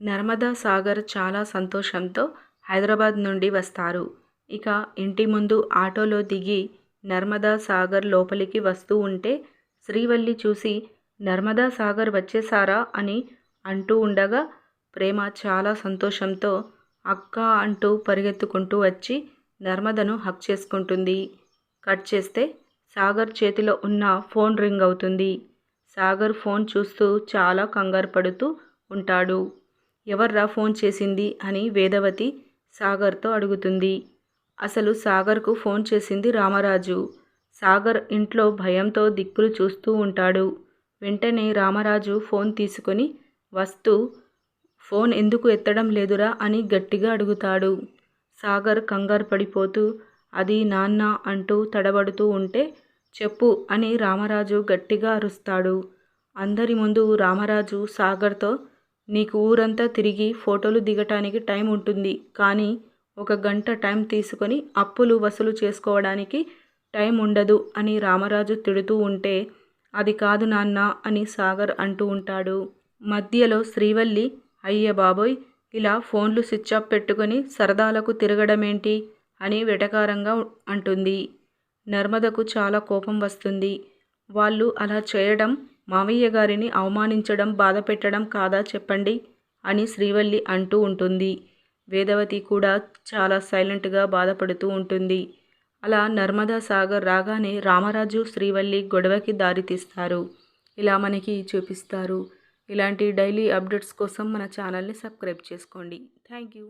నర్మదా సాగర్ చాలా సంతోషంతో హైదరాబాద్ నుండి వస్తారు. ఇక ఇంటి ముందు ఆటోలో దిగి నర్మదా సాగర్ లోపలికి వస్తూ ఉంటే శ్రీవల్లి చూసి నర్మదా సాగర్ వచ్చేసారా అని అంటూ ఉండగా ప్రేమ చాలా సంతోషంతో అక్క అంటూ పరిగెత్తుకుంటూ వచ్చి నర్మదను హక్ చేసుకుంటుంది. కట్ చేస్తే సాగర్ చేతిలో ఉన్న ఫోన్ రింగ్ అవుతుంది. సాగర్ ఫోన్ చూస్తూ చాలా కంగారు పడుతూ ఉంటాడు. ఎవర్రా ఫోన్ చేసింది అని వేదవతి సాగర్తో అడుగుతుంది. అసలు సాగర్కు ఫోన్ చేసింది రామరాజు. సాగర్ ఇంట్లో భయంతో దిక్కులు చూస్తూ ఉంటాడు. వెంటనే రామరాజు ఫోన్ తీసుకొని వస్తూ ఫోన్ ఎందుకు ఎత్తడం లేదురా అని గట్టిగా అడుగుతాడు. సాగర్ కంగారు పడిపోతూ అది నాన్న అంటూ తడబడుతూ ఉంటే చెప్పు అని రామరాజు గట్టిగా అరుస్తాడు. అందరి ముందు రామరాజు సాగర్తో నీకు ఊరంతా తిరిగి ఫోటోలు దిగటానికి టైం ఉంటుంది. కానీ ఒక గంట టైం తీసుకొని అప్పులు వసూలు చేసుకోవడానికి టైం ఉండదు అని రామరాజు తిడుతూ ఉంటే అది కాదు నాన్న అని సాగర్ అంటూ ఉంటాడు. మధ్యలో శ్రీవల్లి అయ్య బాబోయ్ ఇలా ఫోన్లు స్విచ్ ఆఫ్ పెట్టుకొని సరదాలకు తిరగడమేంటి అని వెటకారంగా అంటుంది. నర్మదకు చాలా కోపం వస్తుంది. వాళ్ళు అలా చేయడం మావయ్య గారిని అవమానించడం బాధ పెట్టడం కాదా చెప్పండి అని శ్రీవల్లి అంటూ ఉంటుంది. వేదవతి కూడా చాలా సైలెంట్గా బాధపడుతూ ఉంటుంది. అలా నర్మదా సాగర్ రాగానే రామరాజు శ్రీవల్లి గొడవకి దారితీస్తారు ఇలా మనకి చూపిస్తారు. ఇలాంటి డైలీ అప్డేట్స్ కోసం మన ఛానల్ని సబ్స్క్రైబ్ చేసుకోండి. Thank you.